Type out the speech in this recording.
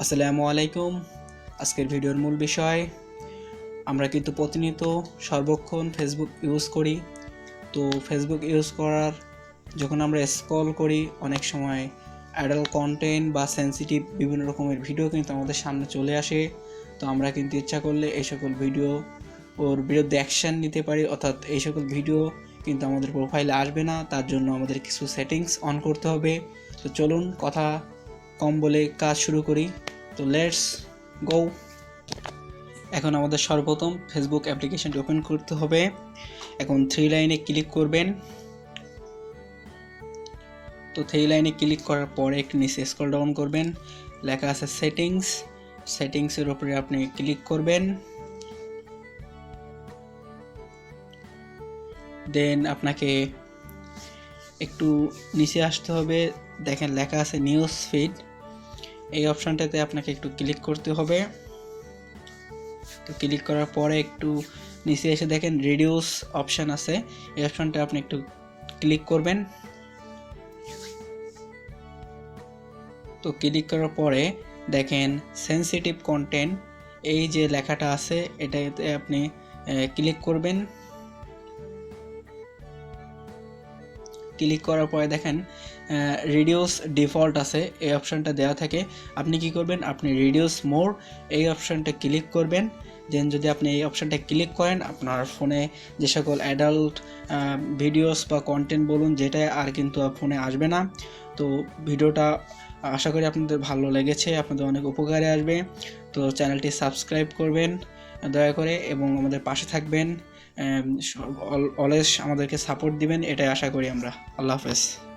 আসসালামু আলাইকুম। আজকের ভিডিওর মূল বিষয়, আমরা কিন্তু প্রতিনিয়ত সর্বক্ষণ ফেসবুক ইউজ করি। তো ফেসবুক ইউজ করার, যখন আমরা স্ক্রল করি, অনেক সময় অ্যাডাল্ট কন্টেন্ট বা সেন্সিটিভ বিভিন্ন রকমের ভিডিও কিন্তু আমাদের সামনে চলে আসে। তো আমরা কিন্তু ইচ্ছা করলে এই সকল ভিডিও ওর বিরুদ্ধে অ্যাকশান নিতে পারি, অর্থাৎ এই সকল ভিডিও কিন্তু আমাদের প্রোফাইলে আসবে না। তার জন্য আমাদের কিছু সেটিংস অন করতে হবে। তো চলুন কথা কম বলে কাজ শুরু করি। তো লেটস গো এখন আমাদের সর্বপ্রথম ফেসবুক অ্যাপ্লিকেশনটি ওপেন করতে হবে। এখন থ্রি লাইনে ক্লিক করবেন। তো থ্রি লাইনে ক্লিক করার পরে একটু নিচে স্ক্রল ডাউন করবেন। লেখা আছে সেটিংস সেটিংসের উপরে আপনি ক্লিক করবেন। দেন আপনাকে একটু নিচে আসতে হবে। দেখেন লেখা আছে নিউজ ফিড এই অপশানটাতে আপনাকে একটু ক্লিক করতে হবে। তো ক্লিক করার পরে একটু নিচে এসে দেখেন রিডিউস অপশান আছে। এই অপশানটা আপনি একটু ক্লিক করবেন। তো ক্লিক করার পরে দেখেন সেন্সিটিভ কন্টেন্ট এই যে লেখাটা আছে, এটাতে আপনি ক্লিক করবেন। ক্লিক করার পরে দেখেন রিডিউস ডিফল্ট আছে, এই অপশানটা দেওয়া থাকে। আপনি কি করবেন? আপনি রিডিউস মোর এই অপশানটা ক্লিক করবেন। দেন যদি আপনি এই অপশানটা ক্লিক করেন, আপনার ফোনে যে সকল অ্যাডাল্ট ভিডিওস বা কন্টেন্ট বলুন যেটা আর কিন্তু ফোনে আসবে না। তো ভিডিওটা আশা করি আপনাদের ভালো লেগেছে, আপনাদের অনেক উপকারে আসবে। তো চ্যানেলটি সাবস্ক্রাইব করবেন, দয়া করে, এবং আমাদের পাশে থাকবেন। অলওয়েজ আমাদেরকে সাপোর্ট দিবেন এটাই আশা করি আমরা। আল্লাহ হাফেজ।